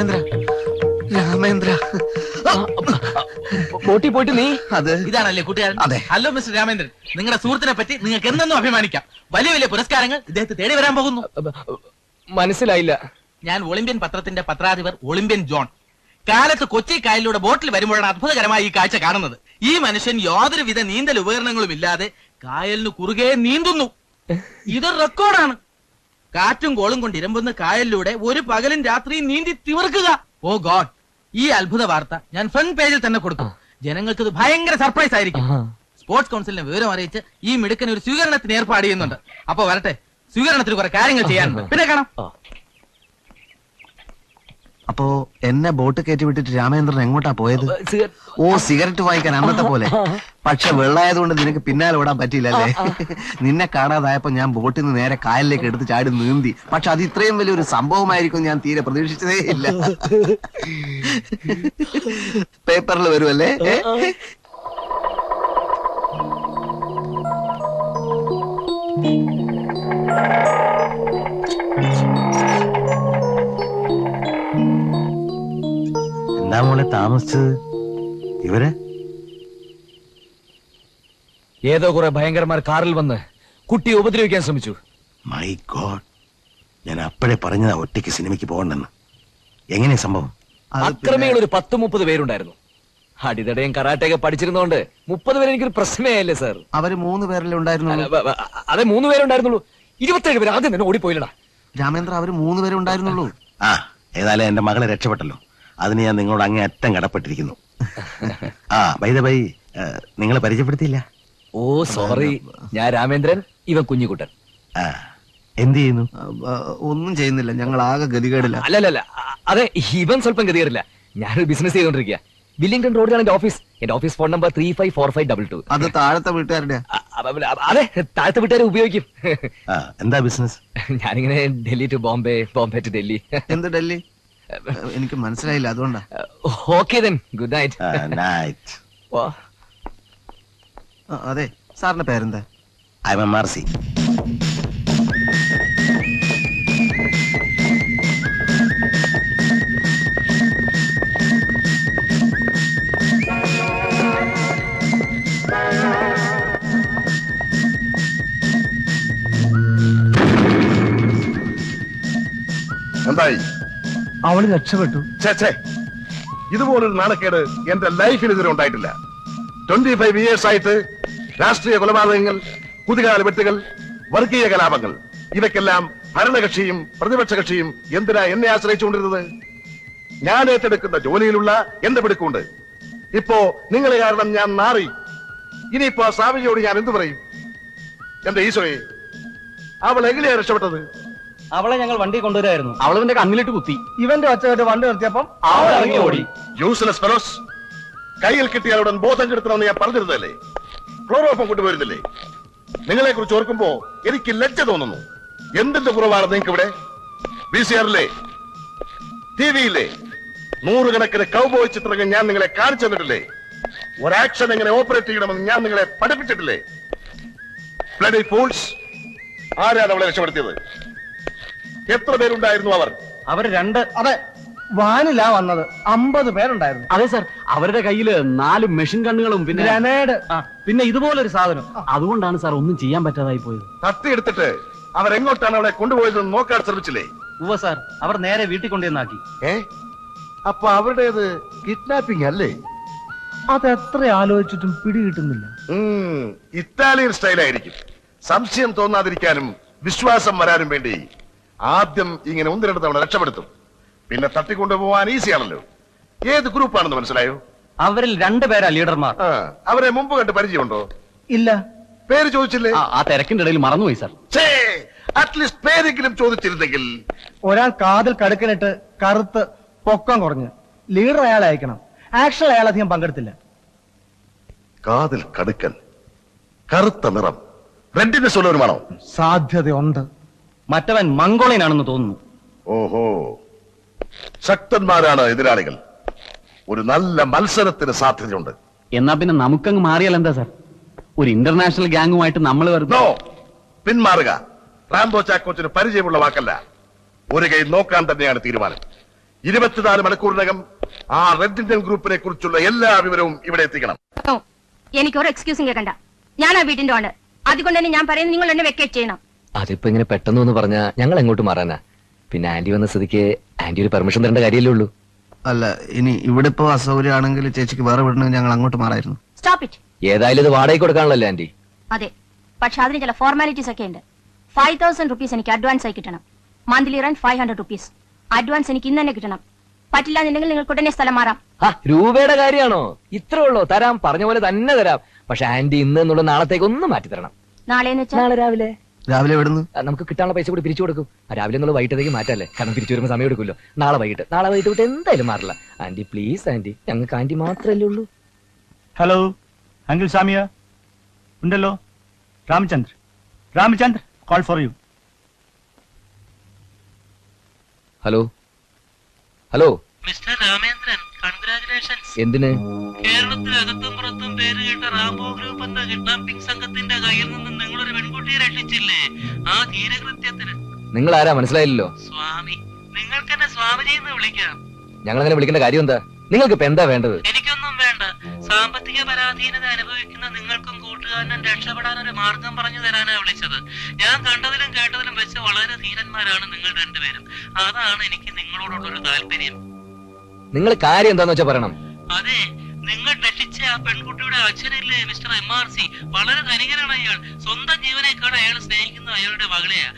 രാമേന്ദ്ര രാമേന്ദ്ര ബോട്ടിൽ പോയിട്ട് നീ. അത്. ഇതാണല്ലേ കൂട്ടുകാരൻ? അതെ. ഹലോ മിസ്റ്റർ രാമേന്ദ്രൻ നിങ്ങളുടെ സുഹൃത്തിനെ പറ്റി നിങ്ങൾക്ക് എന്നെന്നും അഭിമാനിക്കാം. വലിയ വലിയ പുരസ്കാരങ്ങൾ ഇദ്ദേഹത്തെ തേടി വരാൻ പോകുന്നു. മനസ്സിലായില്ല. ഞാൻ ഒളിമ്പ്യൻ പത്രത്തിന്റെ പത്രാധിപർ ഒളിമ്പ്യൻ ജോൺ. കാലത്ത് കൊച്ചി കായലിലൂടെ ബോട്ടിൽ വരുമ്പോഴാണ് അത്ഭുതകരമായി ഈ കാഴ്ച കാണുന്നത്. ഈ മനുഷ്യൻ യാതൊരുവിധ നീന്തൽ ഉപകരണങ്ങളും ഇല്ലാതെ കായലിന് കുറുകെ നീന്തുന്നു. ഇത് റെക്കോർഡാണ് കാറ്റും കോളും കൊണ്ട് ഇരമ്പുന്ന കായലിലൂടെ ഒരു പകലും രാത്രിയും നീന്തി തിവർക്കുക ഓ ഗോഡ്. ഈ അത്ഭുത വാർത്ത ഞാൻ ഫ്രണ്ട് പേജിൽ തന്നെ കൊടുക്കും. ജനങ്ങൾക്ക് ഇത് ഭയങ്കര സർപ്രൈസ് ആയിരിക്കും. സ്പോർട്സ് കൗൺസിലിനെ വിവരം അറിയിച്ച് ഈ മിടുക്കൻ ഒരു സ്വീകരണത്തിന് ഏർപ്പാട് ചെയ്യുന്നുണ്ട്. അപ്പൊ വരട്ടെ. സ്വീകരണത്തിന് കുറെ കാര്യങ്ങൾ ചെയ്യാനുണ്ട്. പിന്നെ കാണാം. അപ്പോ എന്നെ ബോട്ട് കയറ്റി വിട്ടിട്ട് രാമേന്ദ്രൻ എങ്ങോട്ടാ പോയത്? ഓ സിഗരറ്റ് വായിക്കാൻ അന്നത്തെ പോലെ. പക്ഷെ വെള്ളായതുകൊണ്ട് നിനക്ക് പിന്നാലെ ഓടാൻ പറ്റിയില്ലല്ലേ? നിന്നെ കാണാതായപ്പോ ഞാൻ ബോട്ടിൽ നിന്ന് നേരെ കായലിലേക്ക് എടുത്ത് ചാടി നീന്തി. പക്ഷെ അത് ഇത്രയും വലിയൊരു സംഭവമായിരിക്കും ഞാൻ തീരെ പ്രതീക്ഷിച്ചതേ ഇല്ല. പേപ്പറിൽ വരുമല്ലേ ഏ? എന്താ മോളെ താമസിച്ചത്? ഇവർ? ഏതോ കുറെ ഭയങ്കരമാർ കാറിൽ വന്ന് കുട്ടിയെ ഉപദ്രവിക്കാൻ ശ്രമിച്ചു. മൈ ഗോഡ് ഞാൻ അപ്പോഴേ പറഞ്ഞതാ ഒറ്റയ്ക്ക് സിനിമയ്ക്ക് പോകണ്ടെന്ന്. എങ്ങനെയാ സംഭവം? അക്രമികൾ ഒരു പത്ത് മുപ്പത് പേരുണ്ടായിരുന്നു. അടിതടയും കറാട്ടയൊക്കെ പഠിച്ചിരുന്നോണ്ട് മുപ്പത് പേര് എനിക്കൊരു പ്രശ്നമേ അല്ലേ സാർ? അവർ മൂന്ന് പേരല്ലേ ഉണ്ടായിരുന്നു അതെ മൂന്ന് പേരുണ്ടായിരുന്നുള്ളൂ. ഇരുപത്തേഴ് പേര് ആദ്യം തന്നെ ഓടിപ്പോയില്ലടാ. രാമേന്ദ്ര അവർ മൂന്ന് പേരെ ഉണ്ടായിരുന്നുള്ളൂ. ആ ഏതായാലും എന്റെ മകളെ രക്ഷപ്പെട്ടല്ലോ. അതിന് ഞാൻ നിങ്ങളോട് അങ്ങേ അറ്റം കടപ്പെട്ടിരിക്കുന്നു. ആ ബൈ ബൈ നിങ്ങളെ പരിചയപ്പെടുത്തിയില്ല? ഓ സോറി ഞാൻ രാമേന്ദ്രൻ ഇവൻ കുഞ്ഞുകുട്ടൻ ആ എന്ത് ചെയ്യുന്നു? ഒന്നും ചെയ്യുന്നില്ല. ഞങ്ങൾ ആകെ ഗതികേടില്ല. അല്ലല്ല അതെ ഇവൻ സ്വല്പം ഗതികേടില്ല. ഞാനൊരു ബിസിനസ് ചെയ്തോണ്ടിരിക്കുക വില്ലിംഗ്ടൺ റോഡിലാണ് എന്റെ ഓഫീസ് എന്റെ office phone number three five four five double two അത് താഴത്തെ വീട്ടുകാരുടെ അതെ താഴത്തെ വീട്ടുകാരെ ഉപയോഗിക്കും. എന്താ ബിസിനസ് ഞാനിങ്ങനെ ഡൽഹി ടു ബോംബെ ബോംബെ ടു ഡൽഹി. എന്ത് ഡൽഹി? എനിക്ക് മനസ്സിലായില്ല അതുകൊണ്ടാ. Okay then good night night ആ, അതെ സാറിന്റെ പേരെന്താ? I M R C. അവൾ രക്ഷപ്പെട്ടു. ഇതുപോലൊരു നാണക്കേട് എന്റെ ലൈഫിൽ ഉണ്ടായിട്ടില്ല. ട്വന്റി ഫൈവ് ഇയേഴ്സ് ആയിട്ട് രാഷ്ട്രീയ കൊലപാതകങ്ങൾ കുതികാല വെട്ടുകൾ വർഗീയ കലാപങ്ങൾ ഇവയ്ക്കെല്ലാം ഭരണകക്ഷിയും പ്രതിപക്ഷ കക്ഷിയും എന്തിനാ എന്നെ ആശ്രയിച്ചുകൊണ്ടിരുന്നത്? ഞാൻ ഏറ്റെടുക്കുന്ന ജോലിയിലുള്ള എന്റെ പിടുക്കുണ്ട് ഇപ്പോ നിങ്ങളെ കാരണം ഞാൻ മാറി ഇനിയിപ്പോ സാവിയോട് ഞാൻ എന്തു പറയും? എന്റെ ഈശോയെ അവൾ എങ്ങനെയാ രക്ഷപ്പെട്ടത്? അവളെ ഞങ്ങൾ വണ്ടി കൊണ്ടുവരായിരുന്നു. അവളവന്റെ കണ്ണിലിട്ട് കുത്തി. ഇവന്റെ ഒച്ചകെട്ട് വണ്ടി നിർത്തിയപ്പം അവൾ ഇറങ്ങി ഓടി. യൂസ്ലെസ് ഫെലോസ് കയ്യിൽ കിട്ടിയാലുടൻ ബോധം കെടുത്തണമെന്ന് ഞാൻ പറഞ്ഞിരുന്നല്ലേ ക്ലോറോപ്പം കൊണ്ടുവരുന്നില്ലേ നിങ്ങളെ കുറിച്ച് ഓർക്കുമ്പോ എനിക്ക് ലജ്ജ തോന്നുന്നു. എന്തിന്റെ കുറവാണ് നിങ്ങൾക്ക് ഇവിടെ ബി സി ആറിലെ ടി വിയിലെ നൂറുകണക്കിന് കൗബോയ് ചിത്രങ്ങൾ ഞാൻ നിങ്ങളെ കാണിച്ചു തന്നിട്ടില്ലേ? ആക്ഷൻ എങ്ങനെ ഓപ്പറേറ്റ് ചെയ്യണമെന്ന് ഞാൻ നിങ്ങളെ പഠിപ്പിച്ചിട്ടില്ലേ? ബ്ലഡി ഫൂൾസ് ആരാണ് അവളെ രക്ഷപ്പെടുത്തിയത്? എത്ര പേരുണ്ടായിരുന്നു അവർ? അവർ രണ്ട്. അതെ വാനിലാ വന്നത്. അമ്പത് പേരുണ്ടായിരുന്നു. അതെ സാർ അവരുടെ കയ്യിൽ നാല് മെഷീൻ കണ്ണുകളും പിന്നെ ഗ്രനേഡ്. പിന്നെ ഇതുപോലൊരു സാധനം. അതുകൊണ്ടാണ് സാർ ഒന്നും ചെയ്യാൻ പറ്റാതായി പോയത്. തട്ടിയെടുത്തിട്ട് അവരെങ്ങോട്ടാണ് അവളെ കൊണ്ടുപോയതെന്ന് നോക്കാൻ ശ്രമിച്ചില്ലേ? ഉവ സാർ അവർ നേരെ വീട്ടിൽ കൊണ്ടുവന്നാക്കി. ഏ? അപ്പൊ അവരുടേത് കിഡ്നാപ്പിംഗ് അല്ലേ? അത് എത്ര ആലോചിച്ചിട്ടും പിടികിട്ടുന്നില്ല ഉം, ഇറ്റാലിയൻ സ്റ്റൈലായിരിക്കും. സംശയം തോന്നാതിരിക്കാനും വിശ്വാസം വരാനും വേണ്ടി ആദ്യം ഇങ്ങനെ ഒന്നിരണ്ട് തവണ രക്ഷപ്പെടുത്തും. പിന്നെ തട്ടിക്കൊണ്ടുപോവാൻ ഈസിയാണല്ലോ. ഏത് ഗ്രൂപ്പാണെന്ന് മനസ്സിലായോ? അവരിൽ രണ്ടുപേരാ ലീഡർമാർ. അവരെ മുമ്പ് കണ്ട് പരിചയമുണ്ടോ? ഇല്ല. പേര് ചോദിച്ചില്ലേ? ആ, തിരക്കിന്റെ ഇടയിൽ മറന്നുപോയി സാർ. അറ്റ്ലീസ്റ്റ് പേരെങ്കിലും ചോദിച്ചിരുന്നെങ്കിൽ. ഒരാൾ കാതിൽ കടുക്കനിട്ട് കറുത്ത് പൊക്കം കുറഞ്ഞ് ലീഡർ അയാളെ അയക്കണം. ആക്ഷൻ അയാൾ അധികം പങ്കെടുത്തില്ല. കാതിൽ കടുക്കൻ കറുത്ത നിറം റെഡിനെസ് ഉള്ളവരുമാണോ? സാധ്യതയുണ്ട്. മറ്റവൻ മംഗോളിയനാണെന്ന് തോന്നുന്നു. ഓഹോ. ശക്തന്മാരാണ് എതിരാളികൾ. ഒരു നല്ല മത്സരത്തിന് സാധ്യതയുണ്ട്. എന്നാ പിന്നെ നമുക്കങ്ങ് മാറിയാൽ എന്താ സാർ? ഒരു ഇന്റർനാഷണൽ ഗ്യാങ്ങുമായിട്ട് നമ്മൾ വെറുതെ നോ. പിന്മാറുക. റാംബോ ചാക്കോച്ചിന് പരിചയമുള്ള വാക്കല്ല. ഒരു കൈ നോക്കാൻ തന്നെയാണ് തീരുമാനം. ഇരുപത്തിനാല് മണിക്കൂറിനകം ആ റെഡ് ഇന്ത്യൻ ഗ്രൂപ്പിനെ കുറിച്ചുള്ള എല്ലാ വിവരവും ഇവിടെ എത്തിക്കണം. ഓ, എനിക്ക് ഒരു എക്സ്ക്യൂസും കേൾക്കണ്ട ഞാൻ ആ വീടിന്റെ ആണ് അതുകൊണ്ട് തന്നെ ഞാൻ പറയുന്നത് നിങ്ങൾ എന്നെ വെക്കേറ്റ് ചെയ്യണം. അതിപ്പോ ഇങ്ങനെ പെട്ടെന്ന് ഒന്ന് പറഞ്ഞാ ഞങ്ങൾ എങ്ങോട്ട് മാറാനാ? പിന്നെ ആന്റി വന്ന സ്ഥിതിക്ക് ആന്റി ഒരു പെർമിഷൻ തരേണ്ട കാര്യമല്ലേ ഉള്ളൂ. അല്ല ഇനി ഇവിടെ ഇപ്പോ അസൗകര്യമാണെങ്കിൽ ചേച്ചിക്ക് വേറെ വിടണമെങ്കിൽ ഞങ്ങൾ അങ്ങോട്ട് മാറായിരുന്നു. സ്റ്റോപ്പ് ഇറ്റ് ഏതായാലും ഇത് വാടകയ്ക്ക് കൊടുക്കാണല്ലോ ആന്റി? അതെ. പക്ഷെ അതിന് ചില ഫോർമാലിറ്റീസ് ഒക്കെ ഉണ്ട്. ഫൈവ് തൗസൻഡ് റുപ്പീസ് എനിക്ക് അഡ്വാൻസ് ആയി കിട്ടണം. Monthly rent five hundred rupees advance എനിക്ക് ഇന്ന് തന്നെ കിട്ടണം. പറ്റില്ല എന്നുണ്ടെങ്കിൽ നിങ്ങൾക്ക് ഉടനെ സ്ഥലം മാറാം. ആ രൂപയുടെ കാര്യമാണോ? ഇത്രേ ഉള്ളോ. തരാം. പറഞ്ഞ പോലെ തന്നെ തരാം. പക്ഷെ ആന്റി ഇന്ന് എന്നുള്ള നാളത്തേക്ക് ഒന്ന് മാറ്റി തരണം നാളെ എന്ന് വെച്ചാൽ നാളെ രാവിലെ. രാവിലെ വിടുന്നു നമുക്ക് കിട്ടാനുള്ള പൈസ കൂടി പിരിച്ചു കൊടുക്കും. രാവിലെ എന്നുള്ള വൈകിട്ടത്തേക്ക് മാറ്റല്ലേ? കാരണം പിരിച്ചു വരുമ്പോൾ സമയം എടുക്കുമല്ലോ. നാളെ വൈകിട്ട്. നാളെ വൈകിട്ട് വിട്ട് എന്തായാലും മാറില്ല. Auntie please auntie. ഞങ്ങൾക്ക് ആന്റി മാത്രമല്ലേ ഉള്ളൂ. Hello uncle Samiya. ഉണ്ടല്ലോ? Ramachandra Ramachandra call for you hello? Hello? Mister Ramendran. Congratulations എന്തിന്? പുറത്തും പേര് കേട്ട റാംബോ ഗ്രൂപ്പ് എന്ന കിഡ്നാപ്പിംഗ് സംഘത്തിന്റെ കയ്യിൽ നിന്ന് നിങ്ങളൊരു പെൺകുട്ടിയെ രക്ഷിച്ചില്ലേ? ആ ധീരകൃത്യത്തിന്. നിങ്ങൾ ആരാ മനസ്സിലായില്ലല്ലോ. സ്വാമി നിങ്ങൾക്ക് എന്നെ സ്വാമിജി എന്ന് വിളിക്കാം. ഞങ്ങൾ അങ്ങനെ വിളിക്കേണ്ട കാര്യം എന്താ? നിങ്ങൾക്ക് ഇപ്പൊ എന്താ വേണ്ടത്? എനിക്കൊന്നും വേണ്ട. സാമ്പത്തിക പരാധീനത അനുഭവിക്കുന്ന നിങ്ങൾക്കും കൂട്ടുകാരനും രക്ഷപ്പെടാൻ ഒരു മാർഗം പറഞ്ഞു തരാനാ വിളിച്ചത്. ഞാൻ കണ്ടതിലും കേട്ടതിലും വെച്ച് വളരെ ധീരന്മാരാണ് നിങ്ങൾ രണ്ടുപേരും. അതാണ് എനിക്ക് നിങ്ങളോടുള്ള ഒരു താല്പര്യം. നിങ്ങൾ കാര്യം എന്താന്ന് വെച്ചാ പറയണം. അതെ നിങ്ങൾ രക്ഷിച്ച ആ പെൺകുട്ടിയുടെ അച്ഛനില്ലേ മിസ്റ്റർ എം ആർ സി വളരെ ധനികനാണ് അയാൾ. സ്വന്തം ജീവനേക്കാൾ അയാൾ സ്നേഹിക്കുന്ന അയാളുടെ മകളെയാ.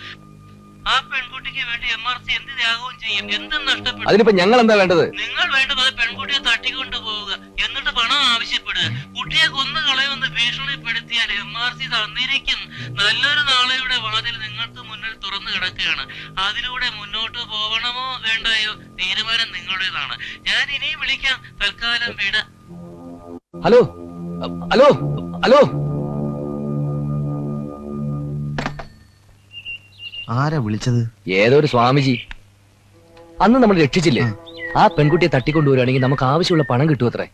ആ പെൺകുട്ടിക്ക് വേണ്ടി എം ആർ സി എന്ത് ത്യാഗവും ചെയ്യും? എന്തും നഷ്ടപ്പെടും. അതിനിപ്പോ ഞങ്ങൾ എന്താ വേണ്ടത്? നിങ്ങൾ വേണ്ടത് പെൺകുട്ടിയെ തട്ടിക്കൊണ്ടു പോവുക. എന്നിട്ട് പണം ആവശ്യപ്പെടുക. കുട്ടിയെ കൊന്നു കളയുമെന്ന് ഭീഷണിപ്പെടുത്തിയാൽ എം ആർ സി തന്നിരിക്കും. നല്ലൊരു നാളെയുടെ വാതിൽ നിങ്ങൾക്ക് മുന്നിൽ തുറന്നു കിടക്കുകയാണ്. അതിലൂടെ മുന്നോട്ട് പോകണമോ വേണ്ടായോ തീരുമാനം നിങ്ങളുടേതാണ്. ഞാൻ ഇനിയും വിളിക്കാം. തൽക്കാലം വിട. Hello hello hello. ആരാ വിളിച്ചത്? ഏതൊരു ഒരു സ്വാമിജി. അന്ന് നമ്മൾ രക്ഷിച്ചില്ലേ? ആ. പെൺകുട്ടിയെ തട്ടിക്കൊണ്ടുവരുവാണെങ്കിൽ നമുക്ക് ആവശ്യമുള്ള പണം കിട്ടുമത്രേ.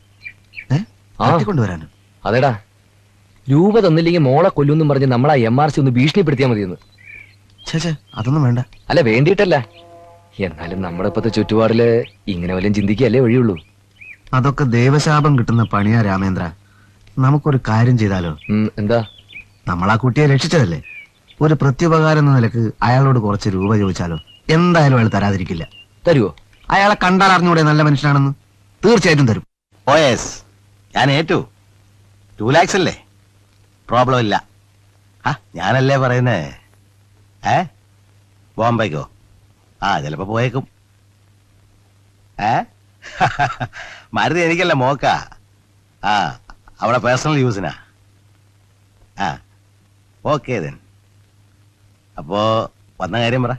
തട്ടിക്കൊണ്ടുവരാനോ? അതെടാ. രൂപ തന്നില്ലെങ്കിൽ മോളെ കൊല്ലുന്നും പറഞ്ഞ് നമ്മളെ എം ആർ സി ഒന്ന് ഭീഷണിപ്പെടുത്തിയാൽ മതിയെന്ന്. ചേച്ചേ അതൊന്നും വേണ്ട. അല്ല വേണ്ടിയിട്ടല്ല. എന്നാലും നമ്മുടെ ഇപ്പത്തെ ചുറ്റുപാടിൽ ഇങ്ങനെ വല്ലതും ചിന്തിക്കുകയല്ലേ വഴിയുള്ളൂ. അതൊക്കെ ദേവശാപം കിട്ടുന്ന പണിയാ രാമേന്ദ്ര. നമുക്കൊരു കാര്യം ചെയ്താലോ? എന്താ? നമ്മളാ കുട്ടിയെ രക്ഷിച്ചതല്ലേ? ഒരു പ്രത്യുപകാരം എന്ന നിലയ്ക്ക് അയാളോട് കുറച്ച് രൂപ ചോദിച്ചാലോ? എന്തായാലും അയാൾ തരാതിരിക്കില്ല. തരുവോ? അയാളെ കണ്ടാൽ അറിഞ്ഞൂടെ നല്ല മനുഷ്യനാണെന്ന്? തീർച്ചയായിട്ടും തരും. ഓ എസ് ഞാൻ ഏറ്റു. ടു ലാക്സ് അല്ലേ? പ്രോബ്ലം ഇല്ല. ആ ഞാനല്ലേ പറയുന്നേ? ഏ? ബോംബെക്കോ? ആ ചിലപ്പോ പോയേക്കും. ഏ? മരുതി എനിക്കല്ല മോക്ക. ആ അവിടെ പേഴ്സണൽ യൂസിനാ ആ ഓക്കേ ദെൻ അപ്പോ വന്ന കാര്യം പറ.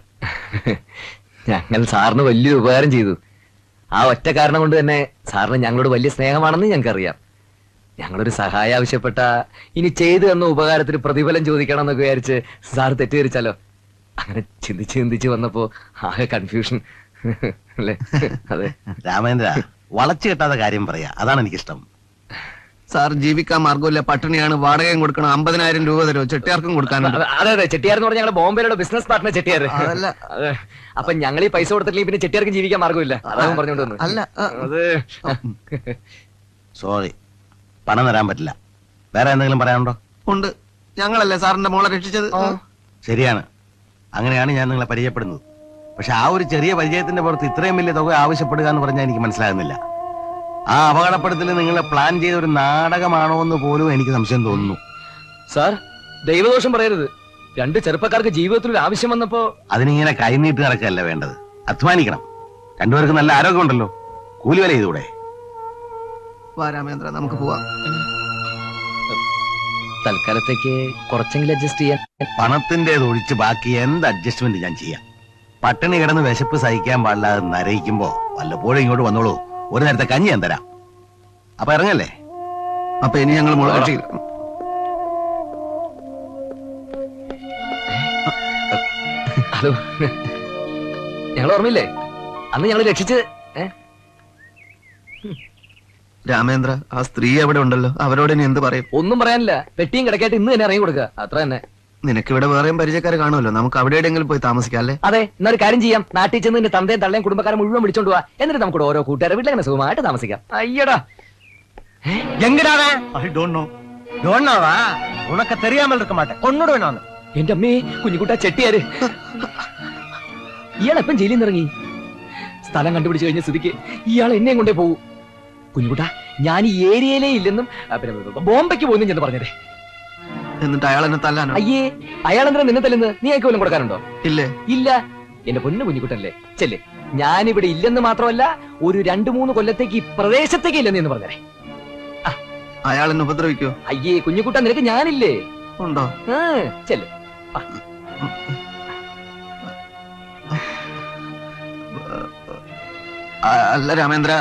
ഞങ്ങൾ സാറിന് വലിയൊരു ഉപകാരം ചെയ്തു. ആ ഒറ്റ കാരണം കൊണ്ട് തന്നെ സാറിന് ഞങ്ങളോട് വലിയ സ്നേഹമാണെന്ന് ഞങ്ങൾക്കറിയാം. ഞങ്ങളൊരു സഹായം ആവശ്യപ്പെട്ട ഇനി ചെയ്തു തന്ന ഉപകാരത്തിന് പ്രതിഫലം ചോദിക്കണം എന്നൊക്കെ വിചാരിച്ച് സാർ തെറ്റിദ്ധരിച്ചാലോ? അങ്ങനെ ചിന്തിച്ച് ചിന്തിച്ച് വന്നപ്പോ ആകെ കൺഫ്യൂഷൻ അല്ലേ? അതെ. രാമേന്ദ്ര വളച്ചു കെട്ടാത്ത കാര്യം പറയാ. അതാണ് എനിക്കിഷ്ടം. സാർ ജീവിക്കാൻ മാർഗമില്ല പട്ടിണിയാണ്. വാടകയും കൊടുക്കണം. അമ്പതിനായിരം രൂപ തരുമോ? ചെട്ടിയാർക്കും കൊടുക്കാനുണ്ട്. അതെ അതെ. ചെട്ടിയാർ എന്ന് പറഞ്ഞാൽ ഞങ്ങളുടെ ബോംബെയിലുള്ള ബിസിനസ് പാർട്ട്ണർ ചെട്ടിയാർ. അതല്ല. അതെ. അപ്പൊ ഞങ്ങൾ ഈ പൈസ കൊടുത്തില്ലെങ്കിൽ പിന്നെ ചെട്ടിയാർക്കും ജീവിക്കാൻ മാർഗമില്ല അതാണ് പറഞ്ഞുകൊണ്ട് അല്ല. അത്. സോറി പണം തരാൻ പറ്റില്ല. വേറെ എന്തെങ്കിലും പറയാനുണ്ടോ? ഉണ്ട്. ഞങ്ങളല്ലേ സാറിന്റെ മോളെ രക്ഷിച്ചത്? ശരിയാണ്. അങ്ങനെയാണ് ഞാൻ നിങ്ങളെ പരിചയപ്പെടുന്നത്. പക്ഷെ ആ ഒരു ചെറിയ പരിചയത്തിന്റെ പുറത്ത് ഇത്രയും വലിയ തുക ആവശ്യപ്പെടുക എന്ന് പറഞ്ഞാൽ എനിക്ക് മനസ്സിലാകുന്നില്ല. ആ അപകടപ്പെടുത്തൽ നിങ്ങൾ പ്ലാൻ ചെയ്ത ഒരു നാടകമാണോ എന്ന് പോലും എനിക്ക് സംശയം തോന്നുന്നു. സാർ ദൈവദോഷം പറയരുത്. രണ്ട് ചെറുപ്പക്കാർക്ക് ജീവിതത്തിൽ ഒരു ആവശ്യം വന്നപ്പോ അതിനിങ്ങനെ കൈനീട്ട് നടക്കല്ല വേണ്ടത്. അധ്വാനിക്കണം. രണ്ടുപേർക്ക് നല്ല ആരോഗ്യമുണ്ടല്ലോ. കൂലി വില ചെയ്തൂടെ? രാമേന്ദ്ര നമുക്ക് പോവാം. തൽക്കാലത്തേക്ക് കുറച്ചെങ്കിലും അഡ്ജസ്റ്റ് ചെയ്യാൻ പണത്തിന്റെ ഒഴിച്ച് ബാക്കി എന്ത് അഡ്ജസ്റ്റ്മെന്റ് ഞാൻ ചെയ്യാം? പട്ടിണി കിടന്ന് വിശപ്പ് സഹിക്കാൻ പാടില്ലാതെ നരയിക്കുമ്പോ വല്ലപ്പോഴും ഇങ്ങോട്ട് വന്നോളൂ. ഒരു നേരത്തെ കഞ്ഞി ഞാൻ തരാം. അപ്പൊ ഇറങ്ങല്ലേ? അപ്പൊ ഇനി ഞങ്ങൾ മുളക് ഹലോ. ഞങ്ങൾ ഓർമ്മയില്ലേ? അന്ന് ഞങ്ങൾ രക്ഷിച്ച്? രാമേന്ദ്ര ആ സ്ത്രീ അവിടെ ഉണ്ടല്ലോ. അവരോട് ഇനി എന്ത് പറയും? ഒന്നും പറയാനില്ല. പെട്ടിയും കിടക്കായിട്ട് ഇന്ന് തന്നെ ഇറങ്ങി കൊടുക്കുക. അത്ര തന്നെ. നിനക്ക് ഇവിടെ വേറെയും പരിചയക്കാർ കാണുമല്ലോ. നമുക്ക് അവിടെ എവിടെയെങ്കിലും പോയി താമസിക്കാം അല്ലേ? അതെ എന്നൊരു കാര്യം ചെയ്യാം. നാട്ടിൽ ചെന്ന് നിന്റെ തന്തയും തള്ളയും കുടുംബക്കാരെ മുഴുവൻ വിളിച്ചോണ്ട് പോവാ എന്നിട്ട് നമുക്ക് ഓരോ കൂട്ടുകാരെ വീട്ടിലെ സുഖമായിട്ട് താമസിക്കാം. അയ്യടാ. എങ്ങടാവേ ഐ ഡോണ്ട് നോ. എന്റെ അമ്മേ കുഞ്ഞുകുട്ട ചെട്ടിയാര്. ജയിലിൽ നിന്നിറങ്ങി? സ്ഥലം കണ്ടുപിടിച്ചു കഴിഞ്ഞ സ്ഥിതിക്ക് ഇയാൾ എന്നെയും കൊണ്ടേ പോകൂ കുഞ്ഞുകുട്ട ഞാൻ ഈ ഏരിയയിലേ ഇല്ലെന്നും ബോംബെക്ക് പോകുന്നു ഞാൻ പറഞ്ഞതേ. എന്നിട്ട് അയാൾ എന്നെ തല്ലാനോ? അയ്യേ അയാൾ എന്തിനാ നിന്നെ തല്ലുന്നത്? നീ അയക്ക് കൊടുക്കാനുണ്ടോ? ഇല്ലേ? ഇല്ല. എന്റെ പൊന്നു കുഞ്ഞിക്കുട്ടല്ലേ ചെല്ലേ. ഞാനിവിടെ ഇല്ലെന്ന് മാത്രമല്ല ഒരു രണ്ടു മൂന്ന് കൊല്ലത്തേക്ക് ഈ പ്രദേശത്തേക്ക് ഇല്ലെന്ന് എന്ന് പറഞ്ഞേ അയാൾ എന്നെ ഉപദ്രവിക്കോ അയ്യേ കുഞ്ഞിക്കുട്ട നിനക്ക് ഞാനില്ലേ? ഉണ്ടോ? ചെല്ല്. അല്ല രാമേന്ദ്ര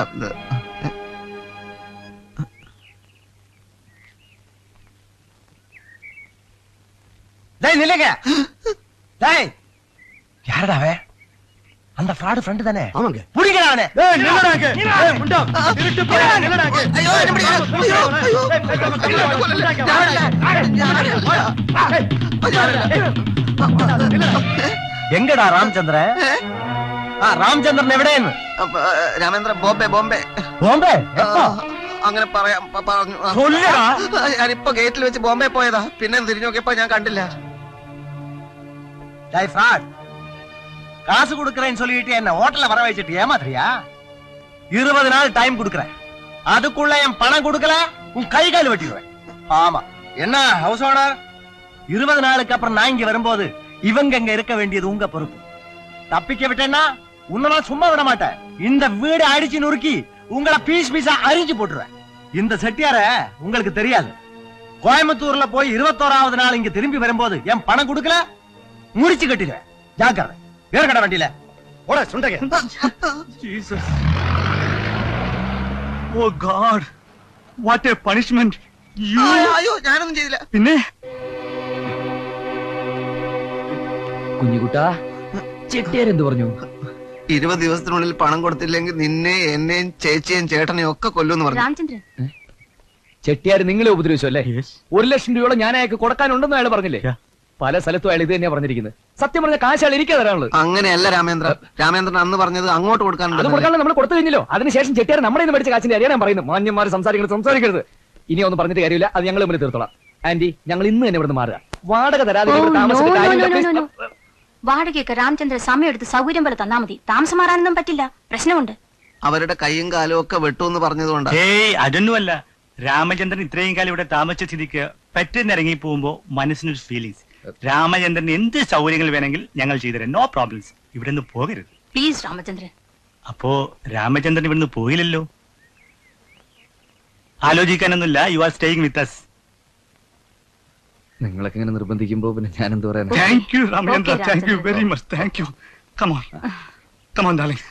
டேய் நில்லுங்க டேய் யாரடா அவன் அந்த ஃப்ராடு ஃப்ரெண்ட் தானே ஆமாங்க புடிங்கடா அவனை ஏய் நில்லடா அங்க ஏய் முண்டா திருட்டு போடா நில்லடா அங்க ஐயோ என்ன பிடிங்க ஐயோ എങ്കടാ രാമചന്ദ്രൻ ആ രാമചന്ദ്രൻ എവിടെയെന്ന് അപ്പൊ, ആ, രാമേന്ദ്ര ബോംബെ ബോംബെ ബോംബെ ആ, അങ്ങനെ പറയാം പ- പറഞ്ഞു ആ. ചൊല്ലടാ. ആ, ഞാനിപ്പോ ഗേറ്റിൽ വെച്ച് ബോംബെ പോയതാ പിന്നെ തിരിഞ്ഞു നോക്കിയപ്പോ ഞാൻ കണ്ടില്ല டேய் ஃப்ராட் காசு கொடுக்கறேன்னு சொல்லிட்டு என்ன ஹோட்டல்ல வர வச்சுட்டு ஏமாத்துறியா? இருபது நாள் டைம் கொடுக்கறேன். அதுக்குள்ள என் பணம் கொடுக்கல உன் கை கால் வெட்டிடுவேன். ஆமா. என்ன ஹவுஸ் ஓனர் இருபது நாளுக்கு அப்புறம் நான் இங்க வரும்போது இவங்க இங்க இருக்க வேண்டியது உங்க பொறுப்பு. தப்பிக்க விட்டேன்னா உன்னெல்லாம் சும்மா விட மாட்டேன். இந்த வீடு அடிச்சு நுறுக்கி உங்களை பீஸ் பீஸா அரிஞ்சு போட்டுருவேன். இந்த செட்டியார உங்களுக்கு தெரியாது. கோயம்புத்தூர்ல போய் இருபத்தோராவது நாள் இங்க திரும்பி வரும்போது என் பணம் கொடுக்கல முறிச்சு கட்டிடுவேன் ஜாக்கிரதை ஏற்கட வண்டியில ஓட சுண்டக oh God what a punishment you അയ്യോ ഞാനൊന്നും ചെയ്തില്ല പിന്നെ കുഞ്ഞുകുട്ട ചെട്ടിയാരെന്ത് പറഞ്ഞു ഇരുപത് ദിവസത്തിനുള്ളിൽ പണം കൊടുത്തില്ലെങ്കിൽ നിന്നെ എന്നെയും ചേച്ചിയെയും ചേട്ടനെയും ഒക്കെ കൊല്ലുമെന്ന് പറഞ്ഞു രാമചന്ദ്രൻ ചെട്ടിയാർ നിങ്ങളെ ഉപദ്രവിച്ചു അല്ലേ ഒരു ലക്ഷം രൂപയോളം ഞാൻ അയാൾക്ക് കൊടുക്കാനുണ്ടെന്ന് അയാൾ പറഞ്ഞില്ലേ പല സ്ഥലത്തും അയാൾ ഇത് തന്നെയാ പറഞ്ഞിരിക്കുന്നത്. സത്യം പറഞ്ഞ കാശ് അയാൾ ഇരിക്കാതെ തരാനുള്ളത്. അങ്ങനെയല്ല രാമേന്ദ്ര. രാമേന്ദ്രൻ അന്ന് പറഞ്ഞത് അങ്ങോട്ട് അത് കൊടുക്കാനുണ്ട് കൊടുക്കാനുള്ള നമ്മൾ കൊടുത്തു കഴിഞ്ഞല്ലോ. അതിനുശേഷം ചെട്ടിയാർ നമ്മുടെ ഇന്ന് മേടിച്ച കാശിന്റെ അറിയാൻ പറയുന്നത്. പറയുന്നു മാന്യന്മാർ സംസാരിക്കുന്നത് സംസാരിക്കരുത്. ഇനി ഒന്നും പറഞ്ഞിട്ട് കാര്യമില്ല. അത് ഞങ്ങൾ തമ്മിൽ തീർത്തോളാം. ആന്റി ഞങ്ങൾ ഇന്ന് തന്നെ ഇവിടുന്ന് മാറുക. വാടക തരാതെ ഇവിടെ താമസിച്ചിട്ട് കാര്യമില്ല. വാടകയൊക്കെ രാമചന്ദ്രൻ സമയം എടുത്ത് സൗകര്യം പോലെ തന്നാ മതി. താമസം മാറാനൊന്നും പറ്റില്ല. പ്രശ്നമുണ്ട്. അവരുടെ കൈയും കാലും ഒക്കെ വെട്ടുമെന്ന് പറഞ്ഞതുകൊണ്ട്. ഏയ് അതൊന്നുമല്ല. രാമചന്ദ്രൻ ഇത്രയും കാലം ഇവിടെ താമസിച്ച സ്ഥിതിക്ക് പെട്ടെന്ന് ഇറങ്ങി പോകുമ്പോ മനസ്സിനൊരു ഫീലിങ്സ് രാമചന്ദ്രൻ എന്ത് സൗകര്യങ്ങൾ വേണമെങ്കിൽ ഞങ്ങൾ ചെയ്തുതരാം. നോ പ്രോബ്ലംസ് ഇവിടെ നിന്ന് പോകരുത്. പ്ലീസ് രാമചന്ദ്രൻ. അപ്പോ രാമചന്ദ്രൻ ഇവിടുന്ന് പോയില്ലല്ലോ ആലോചിക്കാനൊന്നുമില്ല. You are staying with us നിങ്ങളൊക്കെ ഇങ്ങനെ നിർബന്ധിക്കുമ്പോ പിന്നെ ഞാൻ എന്ത് പറയാൻ thank you Ramachandra thank you very much thank you come on come on darling